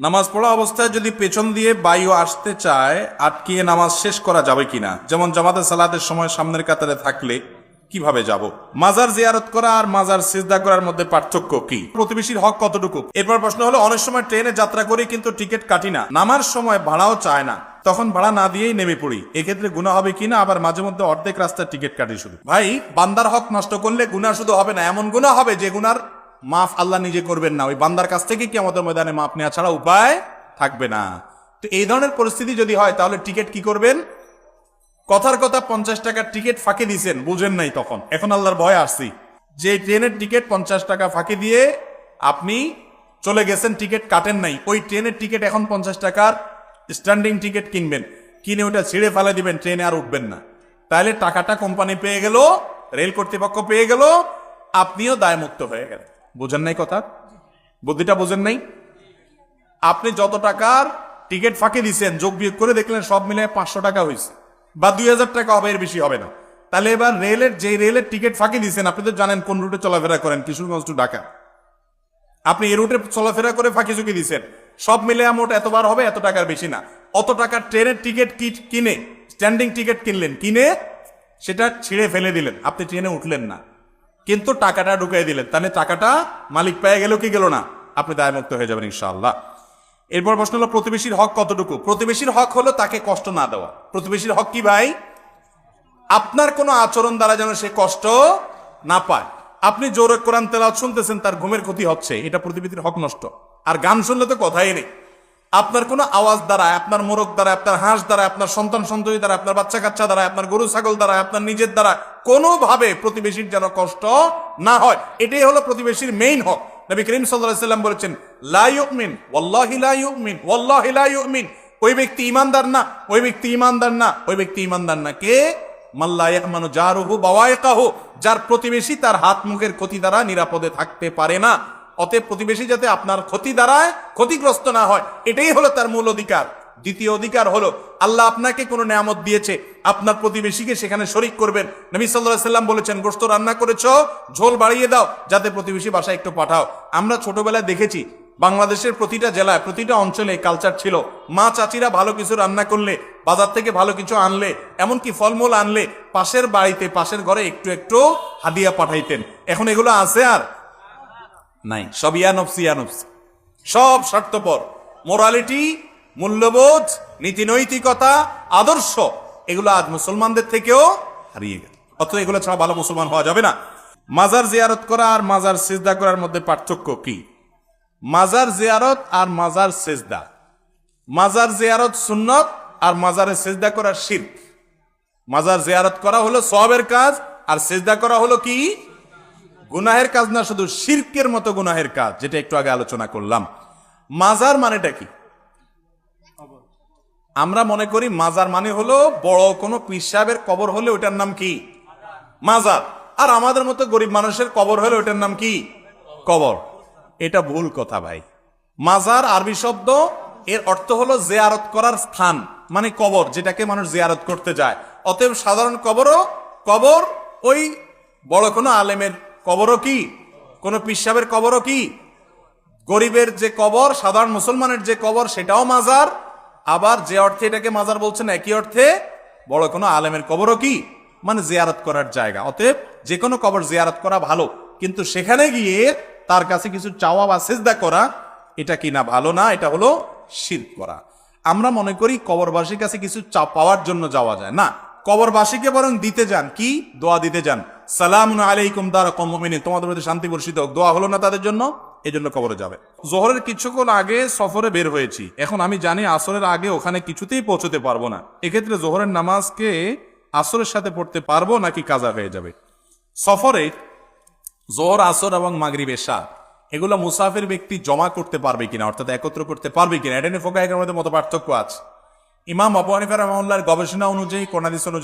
নামাজ পড়া অবস্থায় যদি পেছন দিয়ে বায়ু আসতে চায়, আটকিয়ে নামাজ শেষ করা যাবে কিনা? যেমন জামাতে সালাতের সময় সামনের কাতারে থাকলে কীভাবে যাব? মাজার জিয়ারত করা আর মাজার সিজদা করার মধ্যে পার্থক্য কি? প্রতিবেশীর হক কতটুকু? এরপর প্রশ্ন হলো, অনেক সময় ট্রেনে যাত্রা করি কিন্তু টিকিট কাটি না। নামার সময় ভাড়াও চায় না। তখন ভাড়া না দিয়েই নেমে পড়ি। এক্ষেত্রে গুণা হবে কিনা আবার মাঝে মধ্যে অর্ধেক রাস্তার টিকিট কাটি শুধু। ভাই, বান্দার হক নষ্ট করলে গুণা শুধু হবে না। এমন গুণা হবে যে গুনার মাফ আল্লাহ নিজে করবেন না। ওই বান্দার কাছ থেকে কি আমাদের ময়দানে মাফ নেওয়া ছাড়া উপায় থাকবে না। তো এই ধরনের পরিস্থিতি যদি হয়, তাহলে টিকিট কি করবেন? কথার কথা পঞ্চাশ টাকার টিকিট ফাঁকে দিয়েছেন, বুঝেন নাই তখন। এখন আল্লাহর ভয় আসছি। যে ট্রেনের টিকিট পঞ্চাশ টাকা ফাঁকে দিয়ে আপনি চলে গেছেন, টিকিট কাটেন নাই, ওই ট্রেনের টিকিট এখন পঞ্চাশ টাকার স্ট্যান্ডিং টিকিট কিনবেন। কিনে ওটা ছিঁড়ে ফেলে দিবেন, ট্রেনে আর উঠবেন না। তাহলে টাকাটা কোম্পানি পেয়ে গেল রেল কর্তৃপক্ষ পেয়ে গেল, আপনিও দায়মুক্ত হয়ে গেলেন। বুঝেন নাই কথা? বুদ্ধিটা বোঝেন নাই? আপনি যত টাকার টিকিট ফাঁকি দিচ্ছেন যোগ বিয়োগ করে দেখলেন সব মিলে পাঁচশো টাকা হয়েছে বা দুই হাজার টাকা হবে, এর বেশি হবে না। তাহলে এবার রেলের যে রেলের টিকিট ফাঁকি দিচ্ছেন আপনি তো জানেন কোন রুটে চলাফেরা করেন, কিশোরগঞ্জ টু ঢাকা। আপনি এই রুটে চলাফেরা করে ফাঁকি চুকি দিচ্ছেন সব মিলে অ্যামাউন্ট এতবার হবে, এত টাকার বেশি না। অত টাকার ট্রেনের টিকিট কি কিনে স্ট্যান্ডিং টিকিট কিনলেন, কিনে সেটা ছিঁড়ে ফেলে দিলেন। আপনি ট্রেনে উঠলেন না। কিন্তু টাকাটা ঢুকিয়ে দিলেন। তাহলে টাকাটা মালিক পেয়ে গেল কি গেল না? আপনি দায়মুক্ত হয়ে যাবেন ইনশাআল্লাহ। এরপর প্রশ্ন হলো, প্রতিবেশীর হক কতটুকু? প্রতিবেশীর হক হলো তাকে কষ্ট না দেওয়া। প্রতিবেশীর হক কি ভাই? আপনার কোনো আচরণ দ্বারা যেন সে কষ্ট না পায়। আপনি জোরে কোরআন তেলাওয়াত শুনতেছেন, তার ঘুমের ক্ষতি হচ্ছে। এটা প্রতিবেশীর হক নষ্ট। আর গান শুনলে তো কথাই নেই। আপনার কোনো আওয়াজ দ্বারা আপনার মোরগ দ্বারা আপনার হাঁস দ্বারা আপনার সন্তান সন্ততি দ্বারা আপনার বাচ্চা কাচ্চা দ্বারা আপনার গরু ছাগল দ্বারা আপনার নিজের দ্বারা কোনোভাবে প্রতিবেশীর যেন কষ্ট না হয়। এটাই হলো প্রতিবেশীর মেইন হক। নবী করিম সাল্লাম বলেছেন, লা ইউমিন, ওয়াল্লাহি লা ইউমিন, ওয়াল্লাহি লা ইউমিন। ওই ব্যক্তি ইমানদার না, ওই ব্যক্তি ইমানদার না, ওই ব্যক্তি ইমানদার না। কে? মাল্লা ইয়াহমানু জারুহু বাওয়াইকাহু, যার প্রতিবেশী তার হাত মুখের ক্ষতি দ্বারা নিরাপদে থাকতে পারে না। অতএব প্রতিবেশী যাতে আপনার ক্ষতি দ্বারায় ক্ষতিগ্রস্ত না হয়, এটাই হলো তার মূল অধিকার। দ্বিতীয় অধিকার হলো, আল্লাহ আপনাকে কোনো নিয়ামত দিয়েছে, আপনার প্রতিবেশীকে সেখানে শরিক করবেন। নবী সাল্লাহ সাল্লাম বলেছেন গোস্ত রান্না করেছ, ঝোল বাড়িয়ে দাও, যাতে প্রতিবেশী বাসায় একটু পাঠাও। আমরা ছোটবেলায় দেখেছি, বাংলাদেশের প্রতিটা জেলায়, প্রতিটা অঞ্চলে কালচার ছিল। মা চাচিরা ভালো কিছু রান্না করলে, বাজার থেকে ভালো কিছু আনলে, এমনকি ফলমূল আনলে, পাশের বাড়িতে, পাশের ঘরে একটু একটু হাদিয়া পাঠাইতেন। এখন এগুলো আছে আর। নাই। সব ইয়ানফসি ইয়ানফসি সব স্বার্থপর। মোরালিটি, মূল্যবোধ, নীতি নৈতিকতা, আদর্শ, এগুলো আজ মুসলমানদের থেকেও হারিয়ে গেল। অত এগুলো ছাড়া ভালো মুসলমান হওয়া যাবে না। মাজার জিয়ারত করা আর মাজার সেজদা করার মধ্যে পার্থক্য কি? মাজার জিয়ারত আর মাজার সেজদা। মাজার জিয়ারত সুন্নত আর মাজারে সেজদা করা শির্ক। মাজার জিয়ারত করা হলো সবের কাজ আর সেজদা করা হলো কি? গুনাহের কাজ না, শুধু শির্কের মতো গুনাহের কাজ, যেটা একটু আগে আলোচনা করলাম। মাজার মানেটা কি? আমরা মনে করি মাজার মানে হলো বড় কোনো পীর সাহেবের কবর হলে ওটার নাম কি? মাজার। আর আমাদের মতো গরিব মানুষের কবর হলে ওটার নাম কি? কবর। এটা ভুল কথা ভাই। মাজার আরবি শব্দ, এর অর্থ হলো জেয়ারত করার স্থান মানে কবর, যেটাকে মানুষ জিয়ারত করতে যায়। অতএব সাধারণ কবরও কবর, ওই বড় কোনো আলেমের কবরও কি? কোনো পিসাবের কবরও কি? গরিবের যে কবর, সাধারণ মুসলমানের যে কবর, সেটাও মাজার। আবার যে অর্থে এটাকে মাজার বলছেন, একই অর্থে বড় কোনো আলেমের কবরও কি? মানে জিয়ারত করার জায়গা। অতএব যে কোনো কবর জিয়ারত করা ভালো। কিন্তু সেখানে গিয়ে তার কাছে কিছু চাওয়া বা সেজদা করা, এটা কি না ভালো না? এটা হলো শির করা। আমরা মনে করি কবরবাসীর কাছে কিছু চা পাওয়ার জন্য যাওয়া যায়। না কবরবাসীকে বরং দিতে যান। কি? দোয়া দিতে যান। সালাম আলাইকুম দারা কমিনী তোমাদের মধ্যে শান্তি বর্ষিত হোক। দোয়া হলো না তাদের জন্য? এই জন্য কবরে যাবে। জোহরের কিছুক্ষণ আগে সফরে বের হয়েছি। এখন আমি জানি আসরের আগে ওখানে কিছুতেই পৌঁছতে পারব না। এক্ষেত্রে জোহরের নামাজকে আসরের সাথে পড়তে পারব নাকি কাজা হয়ে যাবে? সফরে জোহর, আসর এবং মাগরিব, এশা, এগুলো মুসাফির ব্যক্তি জমা করতে পারবে কিনা, অর্থাৎ একত্র করতে পারবে কিনা, এটা নিয়ে ফোকা মধ্যে মতো পার্থক্য আছে। ইমাম আবু হানিফা রহমাল্লাহর গবেষণা অনুযায়ী কোনাদিস অনুযায়ী